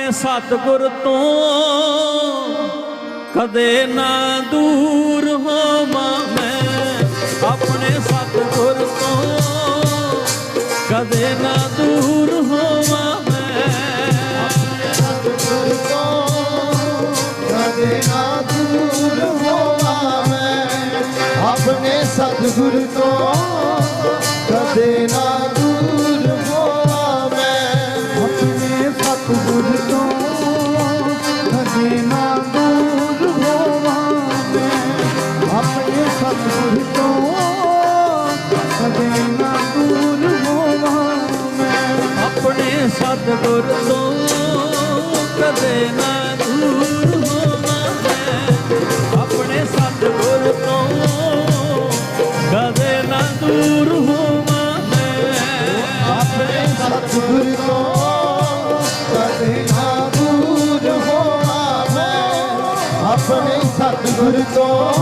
ਆਪਣੇ ਸਤਿਗੁਰ ਤੋਂ ਕਦੇ ਨਾ ਦੂਰ ਹੋਵਾਂ ਮੈਂ। ਆਪਣੇ ਸਤਿਗੁਰ ਤੋਂ ਕਦੇ ਨਾ ਦੂਰ ਹੋਵਾਂ ਮੈਂ। ਆਪਣੇ ਸਤਿਗੁਰ ਤੋਂ ਕਦੇ ਨਾ ਦੂਰ ਹੋਵਾਂ ਮੈਂ। ਆਪਣੇ ਸਤਿਗੁਰ ਤੋਂ ਕਦੇ ਨਾ ਸੁਣੀ ਸਤਿਗੁਰ ਤੋਂ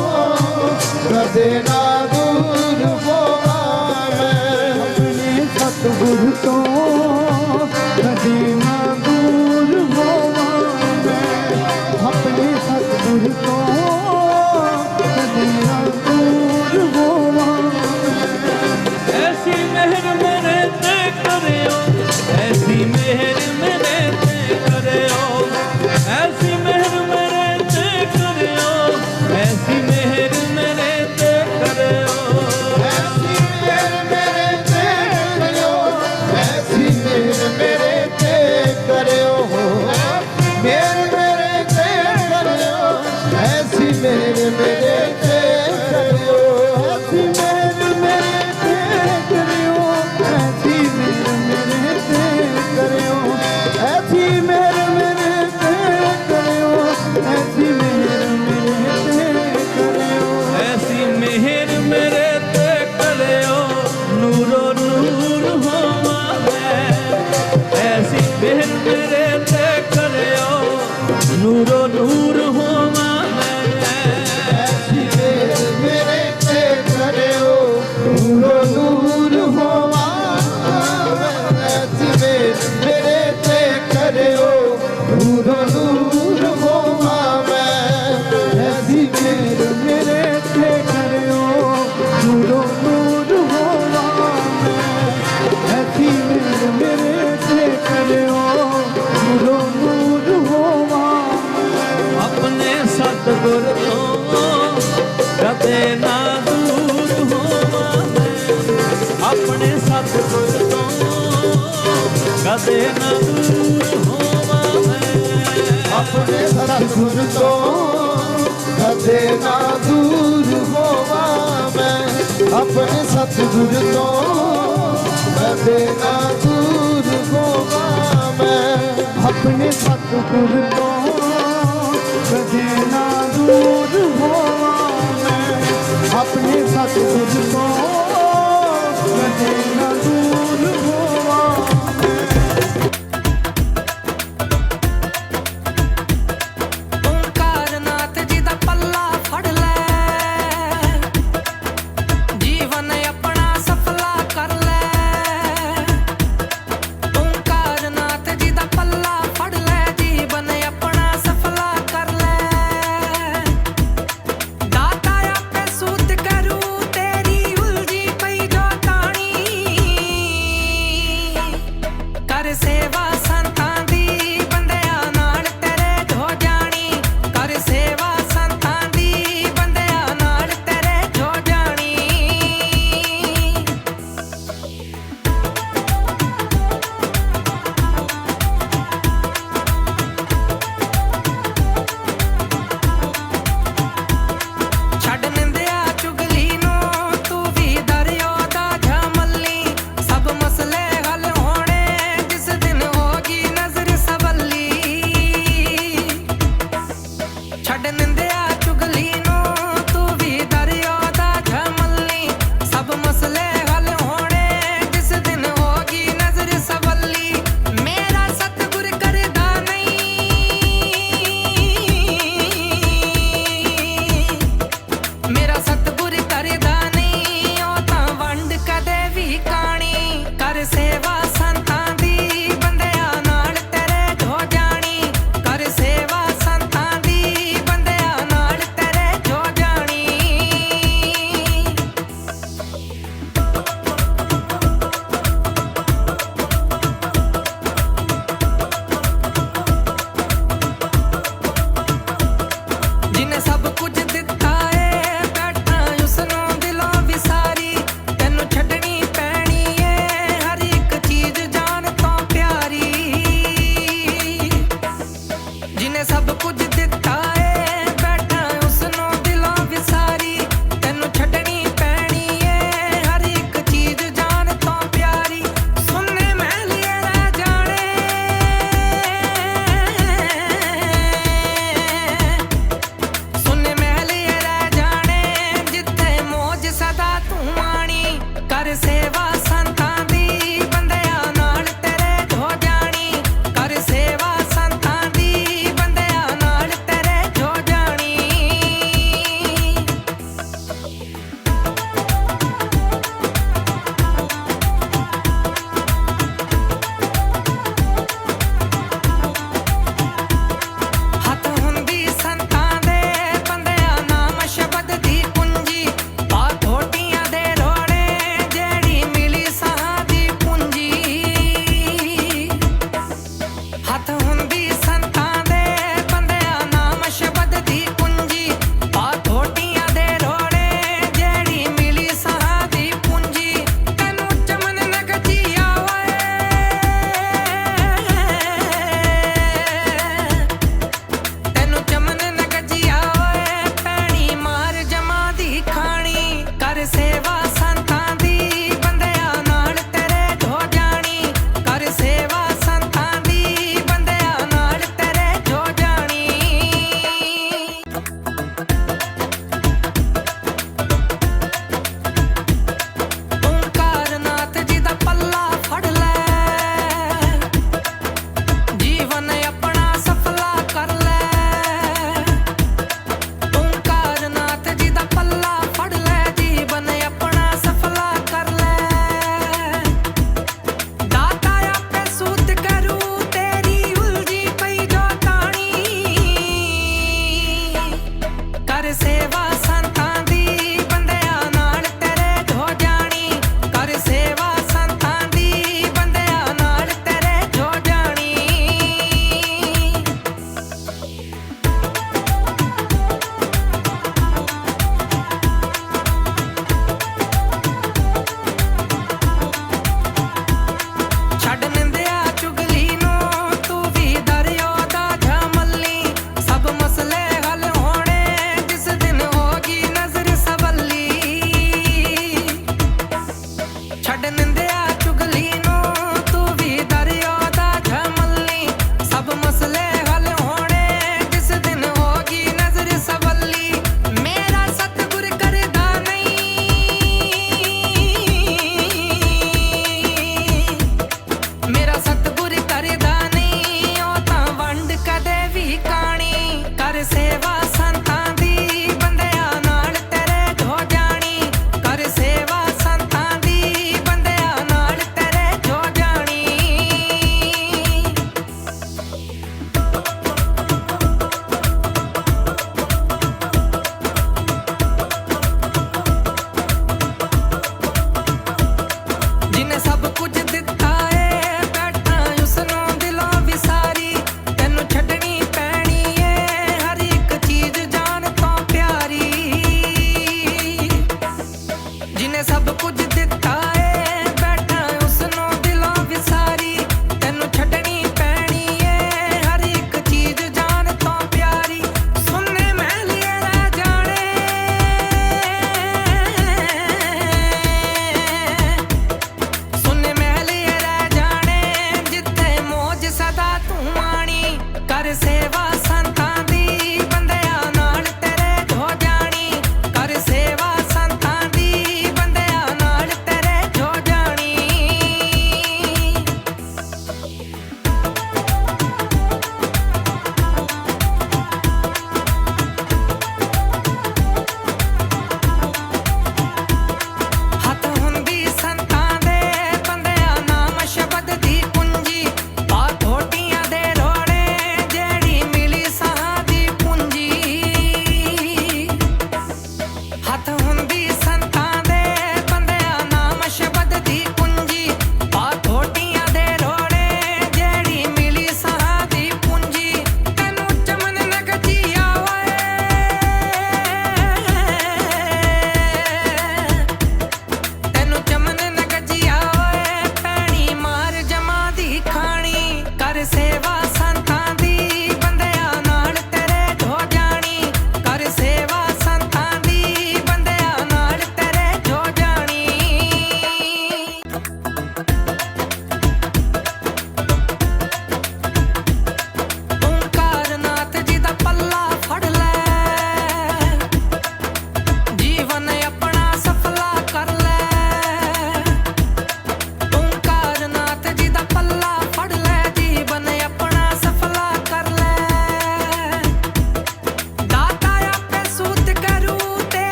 ਕਦੇ ਨਾ ਦੂਰ ਹੋਵਾਂ ਮੈਂ ਸੁਣੀ ਸਤਿਗੁਰ ਤੋਂ ਕਦੇ ਸਤਗੁਰ ਕਦੇ ਨਾ ਦੂਰ ਆਪਣੇ ਸਤਗੁਰ ਤੋਂ ਕਦੇ ਨਾ ਦੂਰ ਮੈਂ ਆਪਣੇ ਸਤਗੁਰ ਤੋਂ ਕਦੇ ਨਾ ਦੂਰ ਹੋਵਾਂ ਮੈਂ ਆਪਣੇ ਸਤਗੁਰ ਤੋਂ ਕਦੇ ਨਾ ਦੂਰ ਹੋਵਾਂ ਮੈਂ ਆਪਣੇ ਸਤਗੁਰ ਤੋਂ ਜੇ ਨਾ ਦੂਰ ਹੋਵਾਂ ਮੈਂ ਆਪਣੇ ਸਤਿਗੁਰ ਤੋਂ ਕਦੇ ਨਾ ਦੂਰ சேவா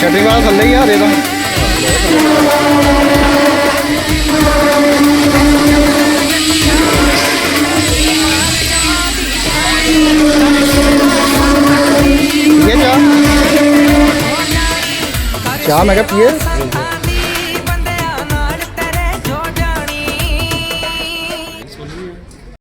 ਛੱਡੀ ਵਾਲਾ ਥੱਲੇ ਹੀ ਆ ਦੇ ਦਾਂ ਚਾਹ ਮੈਂ ਕਿਹਾ ਪੀਏ।